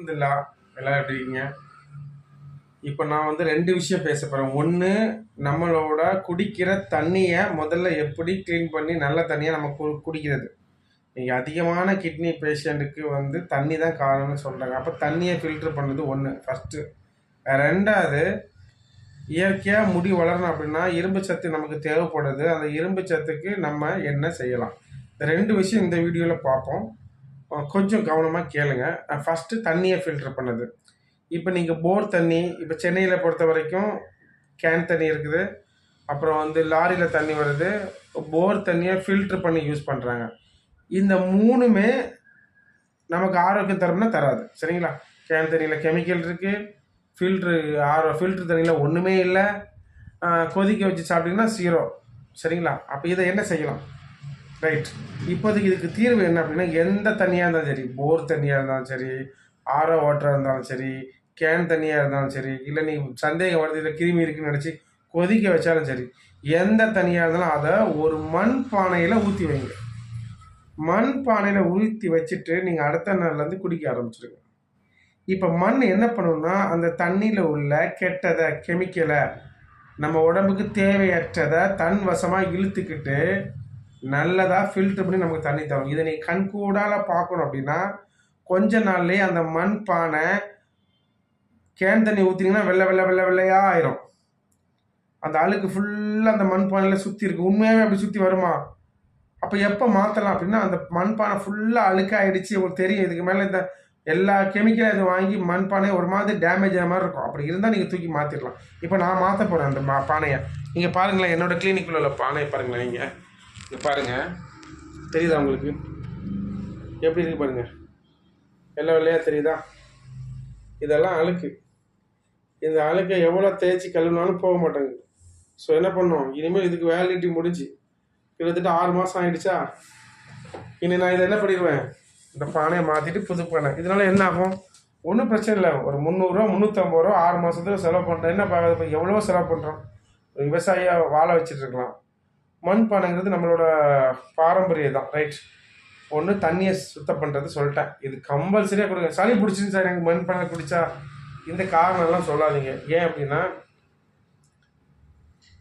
அல்ஹம்துலில்லாஹ் எல்லாம் எப்படி இருக்கீங்க? இப்போ நான் வந்து ரெண்டு விஷயம் பேச போகிறேன் ஒன்று நம்மளோட குடிக்கிற தண்ணியை முதல்ல எப்படி க்ளீன் பண்ணி நல்ல தண்ணியை நம்ம கு குடிக்கிறது? நீங்கள் அதிகமான கிட்னி பேஷண்ட்டுக்கு வந்து தண்ணி தான் காரணம்னு சொல்கிறாங்க அப்போ தண்ணியை ஃபில்ட்ரு பண்ணது ஒன்று ஃபஸ்ட்டு ரெண்டாவது இயற்கையாக முடி வளரணும் அப்படின்னா இரும்பு சத்து நமக்கு தேவைப்படுது. அந்த இரும்பு சத்துக்கு நம்ம என்ன செய்யலாம்? இந்த ரெண்டு விஷயம் இந்த வீடியோவில் பார்ப்போம். கொஞ்சம் கவனமாக கேளுங்க. ஃபஸ்ட்டு தண்ணியை ஃபில்டர் பண்ணது. இப்போ நீங்கள் போர் தண்ணி இப்போ சென்னையில் பொறுத்த வரைக்கும் கேன் தண்ணி இருக்குது. அப்புறம் வந்து லாரியில் தண்ணி வருது. போர் தண்ணியை ஃபில்ட்ரு பண்ணி யூஸ் பண்ணுறாங்க இந்த மூணுமே நமக்கு ஆரோக்கியம் தரம்னா தராது. சரிங்களா? கேன் தண்ணியில் கெமிக்கல் இருக்குது ஃபில்ட்ரு ஆரோ ஃபில்ட்ரு தண்ணியில் ஒன்றுமே இல்லை. கொதிக்க வச்சு சாப்பிட்டிங்கன்னா சீரோ சரிங்களா? அப்போ இதை என்ன செய்யலாம்? ரைட் இப்போதைக்கு இதுக்கு தீர்வு என்ன அப்படின்னா எந்த தண்ணியாக இருந்தாலும் சரி போர் தண்ணியாக இருந்தாலும் சரி ஆரோ வாட்டராக இருந்தாலும் சரி கேன் தண்ணியாக இருந்தாலும் சரி இல்லை நீ சந்தேகம் வருது இல்லை கிருமி இருக்குன்னு நினச்சி கொதிக்க வச்சாலும் சரி எந்த தண்ணியாக இருந்தாலும் அதை ஒரு மண் பானையில் ஊற்றி வைங்க. மண் பானையில் ஊற்றி வச்சுட்டு நீங்கள் அடுத்த நாள்லேருந்து குடிக்க ஆரம்பிச்சிடுங்க இப்போ மண் என்ன பண்ணணும்னா அந்த தண்ணியில் உள்ள கெட்டதை கெமிக்கலை நம்ம உடம்புக்கு தேவையற்றதை தன் வசமாக இழுத்துக்கிட்டு நல்லதாக ஃபில்டர் பண்ணி நமக்கு தண்ணி தரும். இதை நீ கண்கூடால பார்க்கணும் அப்படின்னா கொஞ்ச நாள்லேயே அந்த மண் பானை கேன் தண்ணி ஊற்றினீங்கன்னா வெள்ளை வெள்ளை வெள்ளை வெள்ளையாக ஆயிரும். அந்த அழுக்கு ஃபுல்லாக அந்த மண் பானையில் சுற்றி இருக்கு. உண்மையாகவே அப்படி சுற்றி வருமா? அப்போ எப்போ மாற்றலாம் அப்படின்னா அந்த மண்பானை ஃபுல்லாக அழுக்காயிடுச்சு. உங்களுக்கு தெரியும் இதுக்கு மேலே இந்த எல்லா கெமிக்கலும் இதை வாங்கி மண்பானை ஒரு மாதிரி டேமேஜ் ஆன மாதிரி இருக்கும். அப்படி இருந்தால் நீங்கள் தூக்கி மாற்றிடலாம் இப்போ நான் மாற்ற போகிறேன் அந்த பானையை. நீங்கள் பாருங்களேன் என்னோட கிளினிக்கில் உள்ள பானையை பாருங்களேன் நீங்கள் பாருங்கள் தெரியுதா உங்களுக்கு? எப்படி இருக்கு பாருங்கள் வெள்ளை வெள்ளையாக தெரியுதா? இதெல்லாம் அழுக்கு. இந்த அழுக்கை எவ்வளோ தேய்ச்சி கழுவினாலும் போக மாட்டேங்குது. ஸோ என்ன பண்ணோம்? இனிமேல் இதுக்கு வேலிடிட்டி முடிஞ்சு கிட்டத்தட்ட ஆறு மாதம் ஆகிடுச்சா இனி நான் இதை என்ன பண்ணிடுவேன்? இந்த பானையை மாற்றிட்டு புது பானை. இதனால என்ன ஆகும்? ஒன்றும் பிரச்சனை இல்லை. ஒரு முந்நூறுரூவா முந்நூற்றம்பது ரூபா ஆறு மாதத்துக்கு செலவு பண்ணுறேன் என்ன பார்க்குறது இப்ப எவ்வளவோ செலவு பண்ணுறோம் விவசாயியாக வாழ வச்சுட்டு மண்பானைங்கிறது நம்மளோட பாரம்பரியம் தான் ரைட் ஒன்று தண்ணியை சுத்தம் பண்ணுறது சொல்லிட்டேன். இது கம்பல்சரியாக கொடுங்க. சளி பிடிச்சிருந்து சார் எனக்கு மண் பானை குடிச்சா? இந்த காரணம்லாம் சொல்லாதீங்க. ஏன் அப்படின்னா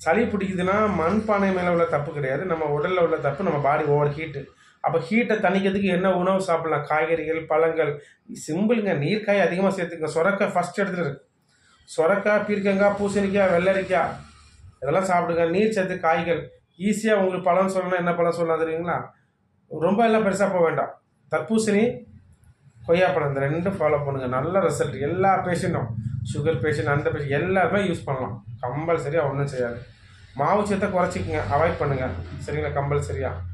சளி பிடிக்குதுன்னா மண்பானை மேலே உள்ள தப்பு கிடையாது. நம்ம உடலில் உள்ள தப்பு நம்ம பாடி ஓவர் ஹீட்டு அப்போ ஹீட்டை தணிக்கிறதுக்கு என்ன உணவு சாப்பிட்லாம்? காய்கறிகள் பழங்கள். சிம்பிளுங்க. நீர்க்காய் அதிகமாக சேர்த்துங்க சொரக்காய் ஃபஸ்ட் இடத்துல இருக்கு. சொரக்காய் பீர்க்கங்காய் பூசணிக்காய் வெள்ளரிக்காய். இதெல்லாம் சாப்பிடுங்க. நீர் சேர்த்து காய்கள். ஈஸியாக உங்களுக்கு பழம் சொல்லணும்னா என்ன பழம் சொல்லலாம் தெரியுங்களா? ரொம்ப எல்லாம் பெருசாக போக வேண்டாம். தர்பூசணி கொய்யாப்பழம் இந்த ரெண்டும் ஃபாலோ பண்ணுங்கள் நல்ல ரிசல்ட் எல்லா பேஷண்ட்டும் சுகர் பேஷண்ட் அந்த பேஷண்ட் எல்லாருமே யூஸ் பண்ணலாம். கம்பல்சரியாக ஒன்றும் செய்யாது. மாவு சேர்த்தை குறைச்சிக்கங்க. அவாய்ட் பண்ணுங்கள் சரிங்களா? கம்பல்சரியாக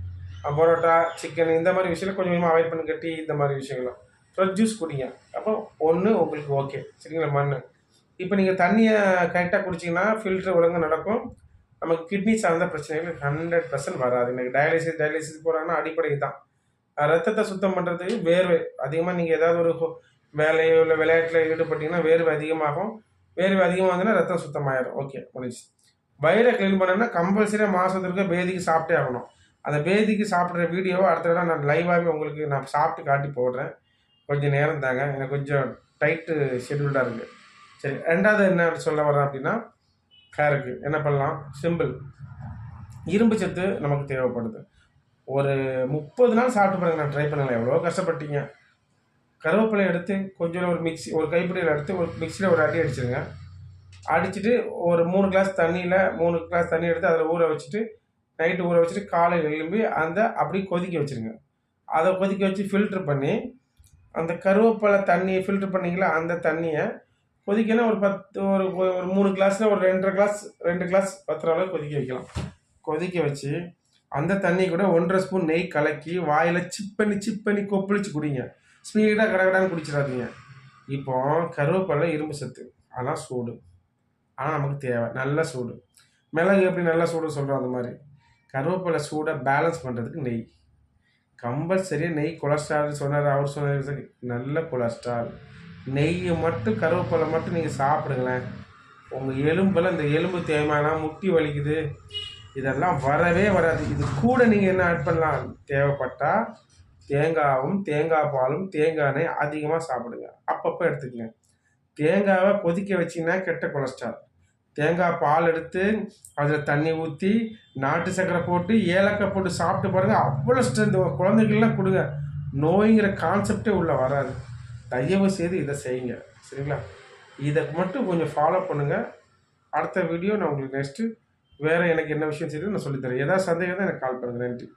பரோட்டா சிக்கன் இந்த மாதிரி விஷயங்கள் கொஞ்சம் கொஞ்சமாக அவாய்ட் பண்ணுங்க. டீ இந்த மாதிரி விஷயங்களும் ஃப்ரெஷ் ஜூஸ் குடிங்க. அப்போ ஒன்று உங்களுக்கு ஓகே சரிங்களா? மண் இப்போ நீங்கள் தண்ணியை கரெக்டாக குடிச்சிங்கன்னா ஃபில்ட்ரு ஒழுங்காக நடக்கும். நமக்கு கிட்னி சார்ந்த பிரச்சனைகள் ஹண்ட்ரட் பர்சன்ட் வராது. எனக்கு டயாலிசிஸ் டயாலிசிஸ் போகிறாங்கன்னா அடிப்படை தான் ரத்தத்தை சுத்தம் பண்ணுறதுக்கு வேர்வை அதிகமாக நீங்கள் ஏதாவது ஒரு வேலையோ இல்லை விளையாட்டில் ஈடுபட்டீங்கன்னா வேர்வை அதிகமாகும். வேர்வை அதிகமாகுதுன்னா ரத்தம் சுத்தமாயிடும் ஓகே முடிஞ்சு வயிறை க்ளீன் பண்ணணும்னா கம்பல்சரியாக மாதத்திற்கு பேதிக்கு சாப்பிட்டே ஆகணும். அந்த பேதிக்கு சாப்பிட்ற வீடியோவை அடுத்த தடவை நான் லைவாகவே உங்களுக்கு நான் சாப்பிட்டு காட்டி போடுறேன். கொஞ்சம் நேரம் தாங்க. எனக்கு கொஞ்சம் டைட்டு ஷெடியூல்டாக இருக்குது சரி ரெண்டாவது என்ன சொல்ல வரேன் அப்படின்னா ஹேருக்கு என்ன பண்ணலாம்? சிம்பிள் இரும்பு சத்து நமக்கு தேவைப்படுது. ஒரு முப்பது நாள் சாப்பிட்டு பாருங்க நான் ட்ரை பண்ணலாம் எவ்வளோ கஷ்டப்பட்டீங்க. கருவேப்பிலை எடுத்து கொஞ்சம் ஒரு மிக்ஸி ஒரு கைப்பிடியில் எடுத்து ஒரு மிக்சியில் ஒரு அடி அடிச்சிருங்க. அடிச்சுட்டு ஒரு மூணு கிளாஸ் தண்ணியில் மூணு கிளாஸ் தண்ணி எடுத்து அதில் ஊற வச்சுட்டு நைட்டு ஊற வச்சுட்டு காலையில் எழும்பி அந்த அப்படியே கொதிக்க வச்சுருங்க. அதை கொதிக்க வச்சு ஃபில்ட்ரு பண்ணி அந்த கருவேப்பிலை தண்ணியை ஃபில்ட்ரு பண்ணிங்களா? அந்த தண்ணியை கொதிக்கணும் ஒரு பத்து ஒரு ஒரு மூணு கிளாஸில் ஒரு ரெண்டரை கிளாஸ் ரெண்டு கிளாஸ் பத்துற அளவுக்கு கொதிக்க வைக்கலாம். கொதிக்க வச்சு அந்த தண்ணி கூட ஒன்றரை ஸ்பூன் நெய் கலக்கி வாயில் சிப் பண்ணி சிப் பண்ணி கொப்பளிச்சு குடிங்க. ஸ்பீடாக கடகடான்னு குடிச்சிடாதீங்க. இப்போ கருவேப்பிலை இரும்பு சத்து. ஆனால் சூடு. ஆனால் நமக்கு தேவை. நல்ல சூடு. மிளகு எப்படி நல்ல சூடு சொல்கிறோம் அந்த மாதிரி. கருவேப்பிலை சூடை பேலன்ஸ் பண்ணுறதுக்கு நெய். கம்பல்சரியாக நெய் கொலஸ்ட்ரால் சொன்னார் அவர் சொன்னார் நல்ல கொலஸ்ட்ரால். நெய்யை மட்டும் கருவேப்பிலை மட்டும் நீங்கள் சாப்பிடுங்களேன். உங்கள் எலும்பில் இந்த எலும்பு தேய்மானா முட்டி வலிக்குது. இதெல்லாம் வரவே வராது. இது கூட நீங்கள் என்ன ஆட் பண்ணலாம்? தேவைப்பட்டால் தேங்காவும் தேங்காய் பாலும் தேங்காய் எண்ணெய் அதிகமாக சாப்பிடுங்க. அப்பப்போ எடுத்துக்கங்க. தேங்காவை கொதிக்க வச்சிங்கன்னா கெட்ட கொலஸ்ட்ரால். தேங்காய் பால் எடுத்து அதில் தண்ணி ஊற்றி நாட்டு சர்க்கரை போட்டு ஏலக்காய் போட்டு சாப்பிட்டு பாருங்கள் அவ்வளோ ஸ்ட்ரென்த் குழந்தைகள்லாம் கொடுங்க. நோய்ங்கிற கான்செப்டே உள்ளே வராது. தயவு செய்து இதை செய்யுங்க. சரிங்களா? இதை மட்டும் கொஞ்சம் ஃபாலோ பண்ணுங்கள் அடுத்த வீடியோ நான் உங்களுக்கு நெக்ஸ்ட்டு வேறு எனக்கு என்ன விஷயம் செய்யுது நான் சொல்லித்தரேன். ஏதாவது சந்தேகம் தான் எனக்கு கால் பண்ணுங்கள் நன்றி.